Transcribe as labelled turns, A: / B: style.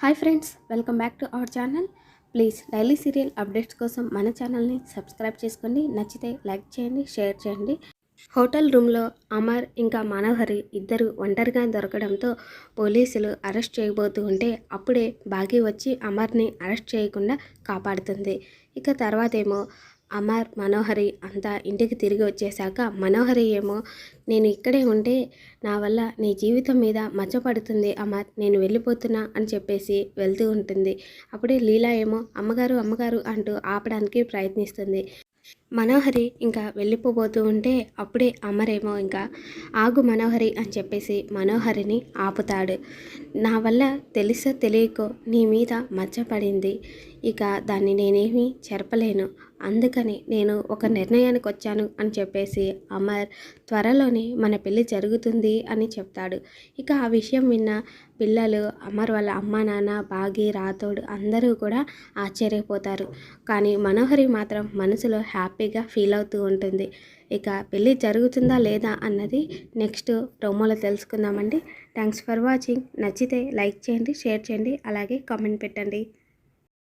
A: Hi friends welcome back to our channel. Please daily serial updates కోసం మన ఛానల్ని subscribe చేసుకోండి నచ్చితే లైక్ చేయండి షేర్ చేయండి. హోటల్ రూమ్లో అమర్ ఇంకా మనోహరి ఇద్దరు ఒంటరిగా దొరకడంతో పోలీసులు అరెస్ట్ చేయబోతూ ఉంటే అప్పుడే బాగి వచ్చి అమర్ని అరెస్ట్ చేయకుండా కాపాడుతుంది. ఇక తర్వాత ఏమో అమర్ మనోహరి అంతా ఇంటికి తిరిగి వచ్చేసాక మనోహరి ఏమో నేను ఇక్కడే ఉంటే నా వల్ల నీ జీవితం మీద మచ్చపడుతుంది అమర్ నేను వెళ్ళిపోతున్నా అని చెప్పేసి వెళ్తూ ఉంటుంది. అప్పుడే లీలా ఏమో అమ్మగారు అమ్మగారు అంటూ ఆపడానికి ప్రయత్నిస్తుంది. మనోహరి ఇంకా వెళ్ళిపోబోతూ ఉంటే అప్పుడే అమరేమో ఇంకా ఆగు మనోహరి అని చెప్పేసి మనోహరిని ఆపుతాడు. నా వల్ల తెలుసో తెలియకో నీ మీద మచ్చపడింది. ఇక దాన్ని నేనేమీ చెరపలేను. అందుకని నేను ఒక నిర్ణయానికి వచ్చాను అని చెప్పేసి అమర్ త్వరలోనే మన పెళ్ళి జరుగుతుంది అని చెప్తాడు. ఇక ఆ విషయం విన్న పిల్లలు అమర్ వాళ్ళ అమ్మ నాన్న బాగి రాతోడు అందరూ కూడా ఆశ్చర్యపోతారు. కానీ మనోహరి మాత్రం మనసులో హ్యాపీ హ్యాపీగా ఫీల్ అవుతూ ఉంటుంది. ఇక పెళ్ళి జరుగుతుందా లేదా అన్నది నెక్స్ట్ ప్రోమోలో తెలుసుకుందామండి. Thanks for watching. నచ్చితే లైక్ చేయండి షేర్ చేయండి అలాగే కామెంట్ పెట్టండి.